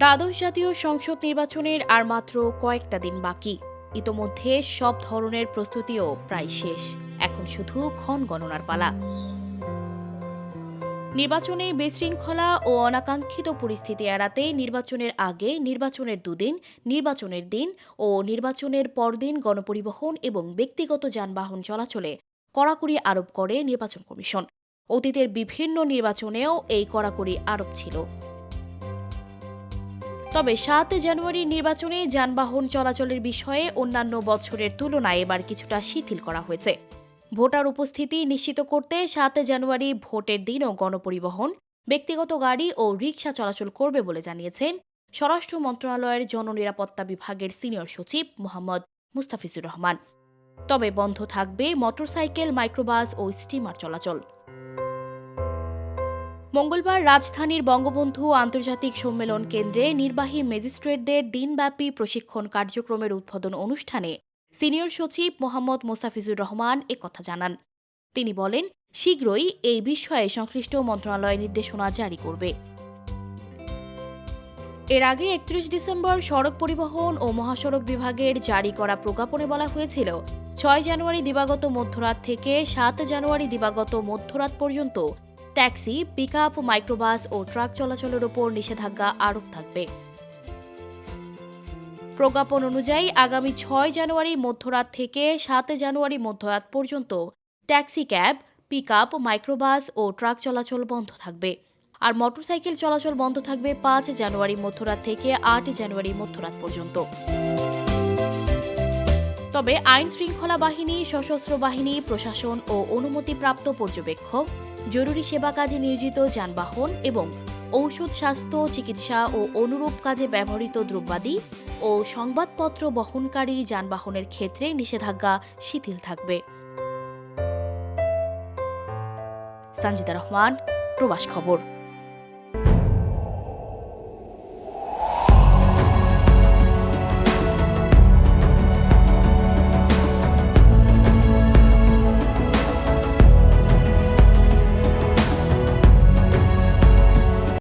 দ্বাদশ জাতীয় সংসদ নির্বাচনের আর মাত্র কয়েকটা দিন বাকি। ইতোমধ্যে সব ধরনের প্রস্তুতিও প্রায় শেষ। এখন শুধু ক্ষণ গণনার পালা। নির্বাচনে বিশৃঙ্খলা ও অনাকাঙ্ক্ষিত পরিস্থিতি এড়াতে নির্বাচনের আগে, নির্বাচনের দুদিন, নির্বাচনের দিন ও নির্বাচনের পরদিন গণপরিবহন এবং ব্যক্তিগত যানবাহন চলাচলে কড়াকড়ি আরোপ করে নির্বাচন কমিশন। অতীতের বিভিন্ন নির্বাচনেও এই কড়াকড়ি আরোপ ছিল। তবে সাত জানুয়ারি নির্বাচনে যানবাহন চলাচলের বিষয়ে অন্যান্য বছরের তুলনায় এবার কিছুটা শিথিল করা হয়েছে। ভোটার উপস্থিতি নিশ্চিত করতে সাত জানুয়ারি ভোটের দিনও গণপরিবহন, ব্যক্তিগত গাড়ি ও রিকশা চলাচল করবে বলে জানিয়েছেন স্বরাষ্ট্র মন্ত্রণালয়ের জননিরাপত্তা বিভাগের সিনিয়র সচিব মোহাম্মদ মুস্তাফিজুর রহমান। তবে বন্ধ থাকবে মোটরসাইকেল, মাইক্রোবাস ও স্টিমার চলাচল। মঙ্গলবার রাজধানীর বঙ্গবন্ধু আন্তর্জাতিক সম্মেলন কেন্দ্রে নির্বাহী ম্যাজিস্ট্রেটদের দিনব্যাপী প্রশিক্ষণ কার্যক্রমের উদ্বোধন অনুষ্ঠানে সিনিয়র সচিব মোহাম্মদ মোস্তাফিজুর রহমান একথা জানান। তিনি বলেন, শীঘ্রই এই বিষয়ে সংশ্লিষ্ট মন্ত্রণালয় নির্দেশনা জারি করবে। এর আগে একত্রিশ ডিসেম্বর সড়ক পরিবহন ও মহাসড়ক বিভাগের জারি করা প্রজ্ঞাপনে বলা হয়েছিল, ছয় জানুয়ারি দিবাগত মধ্যরাত থেকে সাত জানুয়ারি দিবাগত মধ্যরাত পর্যন্ত ট্যাক্সি পিক আপ মাইক্রোবাস ও ট্রাক চলাচলের ওপর নিষেধাজ্ঞা আরোপ থাকবে। প্রজ্ঞাপন অনুযায়ী আগামী ছয় জানুয়ারি মধ্যরাত থেকে সাত জানুয়ারি মধ্যরাত পর্যন্ত taxi cab pick up microbus ও ট্রাক চলাচল বন্ধ থাকবে। আর মোটরসাইকেল চলাচল বন্ধ থাকবে পাঁচ জানুয়ারি মধ্যরাত থেকে আট জানুয়ারি মধ্যরাত পর্যন্ত। তবে আইন শৃঙ্খলা বাহিনী, সশস্ত্র বাহিনী, প্রশাসন ও অনুমতিপ্রাপ্ত পর্যবেক্ষক জরুরি সেবা কাজে নিয়োজিত যানবাহন এবং ঔষধ স্বাস্থ্য, চিকিৎসা ও অনুরূপ কাজে ব্যবহৃত দ্রব্যাদি ও সংবাদপত্র বহনকারী যানবাহনের ক্ষেত্রে নিষেধাজ্ঞা শিথিল থাকবে। সঞ্জিতা রহমান, প্রবাস খবর।